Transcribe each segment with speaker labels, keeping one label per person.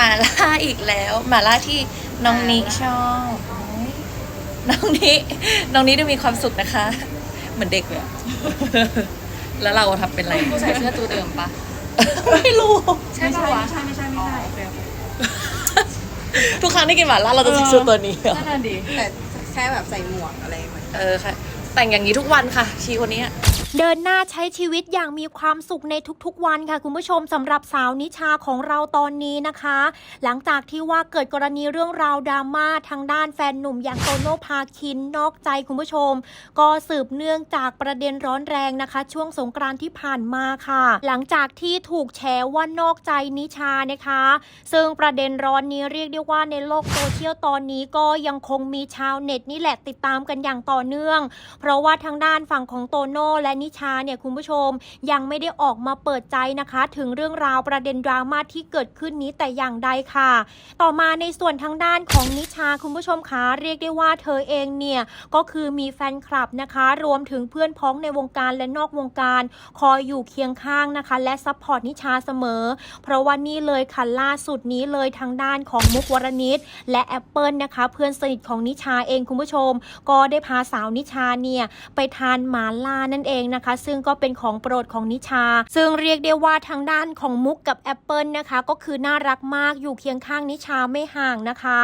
Speaker 1: หมาล่าอีกแล้วหมาล่าที่น้องนิชอบน้องนิน้องนิดูมีความสุขนะคะ เหมือนเด็กเลยอะแล้วเราทำเป็นอะไร
Speaker 2: กูใส่เสื้อตัวเดิมปะ
Speaker 1: ไม่รู้
Speaker 2: ใช่ปะวะ
Speaker 3: ไม่ใช่ไม่ใช่ไม่ใช่
Speaker 1: ทุกครั้งที่กินหมาล่าเราจะซื้อตัวนี้อะ
Speaker 2: นั่นน่ะดิ
Speaker 3: แต่แค่แบบใส่หมวกอะไรเหมือน
Speaker 1: เออค่ะ แต่งอย่างนี้ทุกวันค่ะชีคนนี้อะ
Speaker 4: เดินหน้าใช้ชีวิตอย่างมีความสุขในทุกๆวันค่ะ คุณผู้ชมสำหรับสาวนิชาของเราตอนนี้นะคะ หลังจากที่ว่าเกิดกรณีเรื่องราวดราม่าทางด้านแฟนหนุ่มอย่างโตโน่พาคินนอกใจคุณผู้ชม ก็สืบเนื่องจากประเด็นร้อนแรงนะคะ ช่วงสงกรานที่ผ่านมาค่ะ หลังจากที่ถูกแฉว่านอกใจนิชานะคะ ซึ่งประเด็นร้อนนี้เรียกได้ว่าในโลกโซเชียลตอนนี้ก็ยังคงมีชาวเน็ตนี่แหละติดตามกันอย่างต่อเนื่อง เพราะว่าทางด้านฝั่งของโตโน่และนิชาเนี่ยคุณผู้ชมยังไม่ได้ออกมาเปิดใจนะคะ ถึงเรื่องราวประเด็นดราม่าที่เกิดขึ้นนี้แต่อย่างใดค่ะ ต่อมาในส่วนทางด้านของนิชาคุณผู้ชมคะเรียกได้ว่าเธอเองเนี่ยก็คือมีแฟนคลับนะคะ รวมถึงเพื่อนพ้องในวงการและนอกวงการคอยอยู่เคียงข้างนะคะ และซัพพอร์ตนิชาเสมอ เพราะว่านี่เลยค่ะล่าสุดนี้เลยทางด้านของมุกวรณิตและแอปเปิลนะคะ เพื่อนสนิทของนิชาเองคุณผู้ชม ก็ได้พาสาวนิชาเนี่ยไปทานหมาล่านั่นเองนะคะ ซึ่งก็เป็นของโปรดของนิชา ซึ่งเรียกได้ว่าทางด้านของมุกกับแอปเปิลนะคะ ก็คือน่ารักมากอยู่เคียงข้างนิชาไม่ห่างนะคะ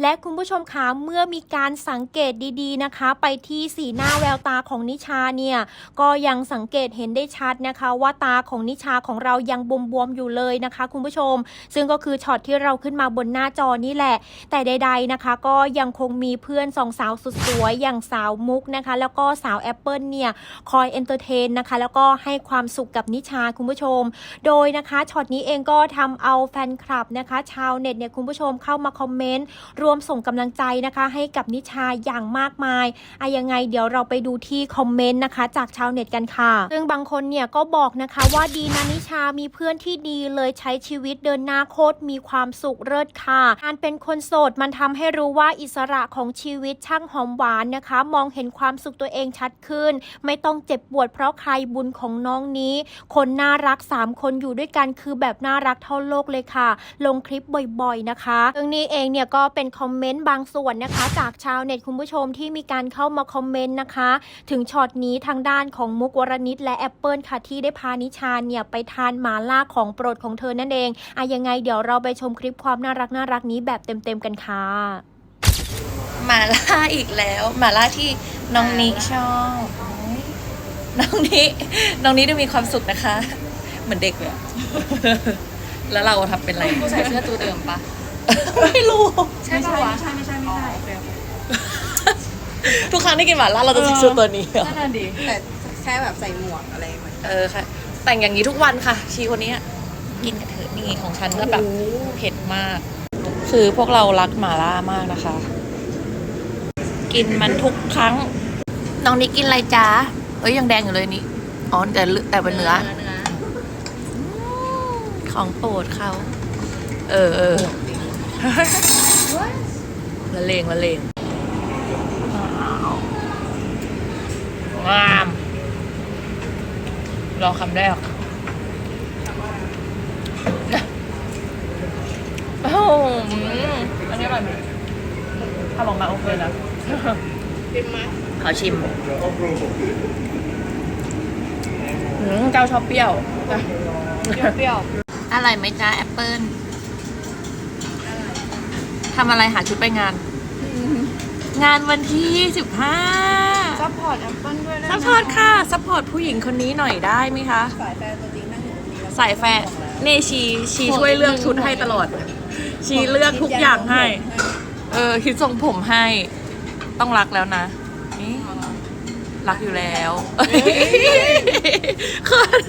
Speaker 4: และคุณผู้ชมคะเมื่อมีการสังเกตดีๆนะคะ ไปที่สีหน้าแววตาของนิชาเนี่ยก็ยังสังเกตเห็นได้ชัดนะคะ ว่าตาของนิชาของเรายังบวมๆอยู่เลยนะคะ คุณผู้ชม ซึ่งก็คือช็อตที่เราขึ้นมาบนหน้าจอนี่แหละ แต่ใด ๆนะคะ ก็ยังคงมีเพื่อนสองสาวสุดสวยอย่างสาวมุกนะคะ แล้วก็สาวแอปเปิลเนี่ยคอยเอนเตอร์เทนนะคะ แล้วก็ให้ความสุขกับนิชาคุณผู้ชม โดยนะคะช็อตนี้เองก็ทำเอาแฟนคลับนะคะ ชาวเน็ตเนี่ยคุณผู้ชมเข้ามาคอมเมนต์รวมส่งกำลังใจนะคะ ให้กับนิชาอย่างมากมายอะยังไงเดี๋ยวเราไปดูที่คอมเมนต์นะคะ จากชาวเน็ตกันค่ะซึ่งบางคนเนี่ยก็บอกนะคะว่าดีนะนิชามีเพื่อนที่ดีเลยใช้ชีวิตเดินหน้าโคตรมีความสุขเลิศค่ะการเป็นคนโสดมันทำให้รู้ว่าอิสระของชีวิตช่างหอมหวานนะคะ มองเห็นความสุขตัวเองชัดขึ้น ไม่ต้องเจ็บปวดเพราะใครบุญของน้องนี้ คนน่ารัก 3 คนอยู่ด้วยกันคือแบบน่ารักเท่าโลกเลยค่ะ ลงคลิปบ่อยๆนะคะเรื่องนี้เองเนี่ยก็เป็นคอมเมนต์บางส่วนนะคะ จากชาวเน็ตคุณผู้ชมที่มีการเข้ามาคอมเมนต์นะคะ ถึงช็อตนี้ทางด้านของมุกวรณิตและแอปเปิลค่ะที่ได้พานิชาเนี่ยไปทานหมาล่าของโปรดของเธอนั่นเองอะยังไงเดี๋ยวเราไปชมคลิปความน่ารักน่ารักนี้แบบเต็มๆกันค่ะ
Speaker 1: หมาล่าอีกแล้วหมาล่าที่น้องนิชอบ น้องนิน้องนิดูมีความสุขนะคะ เหมือนเด็กเลยอะแล้วเราทำเป็นอะไร
Speaker 2: กูใส่เสื้อตัวเดิมปะ
Speaker 1: ไม่รู้
Speaker 2: ใช่
Speaker 3: ไม่
Speaker 2: ปะ
Speaker 3: ใช่
Speaker 2: วะ
Speaker 3: ไม่ใช่ไม่ใช่ไม่ใช่
Speaker 1: ทุกครั้งที่กินหมาล่าเราจะซื้อตัวนี้อะ
Speaker 2: นั่นน่ะดิ
Speaker 3: แต่แค่แบบใส่หมวกอะไรเหมือน
Speaker 1: เออค่ะ แต่งอย่างนี้ทุกวันค่ะ ชีคนนี้อะกินกันเถอะนี่ของฉันก็แบบเผ็ดมาก คือพวกเรารักหมาล่ามากนะคะ กินมันทุกครั้ง น้องนิกกินอะไรจ้า เอ้ยยังแดงอยู่เลยนี่อ๋อแต่เลือแต่เป็นเนื้อ
Speaker 2: เนื้อ
Speaker 1: ของโปรดเขาเออเออละเลงละเลงงามลองคำแรกโอ้โหอันนี้อร่อยไหมถ้าบอกมาโอเคแล้ว
Speaker 2: เป็นไหม
Speaker 1: ขอชิมอืมเจ้าชอบเปรี้ยว
Speaker 2: เปรี้ยว
Speaker 1: อร่อยไหมจ้าแอปเปิลทำอะไรหาชุดไปงาน งานวันที่25
Speaker 2: ซัพพอร์ตแอปเปิ้ลด้วยได้ไหม
Speaker 1: ซัพพอร์ตค่ะซัพพอร์ตผู้หญิงคนนี้หน่อยได้ไหมคะ
Speaker 3: สายแฟนตัวจริงนั่งอยู่ตรงนี้แล้ว
Speaker 1: สายแฟนเนชีชีช่วยเลือกชุดให้ตลอด ชีเลือกทุกอย่างให้ เออคิดทรงผมให้ ต้องรักแล้วนะ นี่รักอยู่แล้วเขิน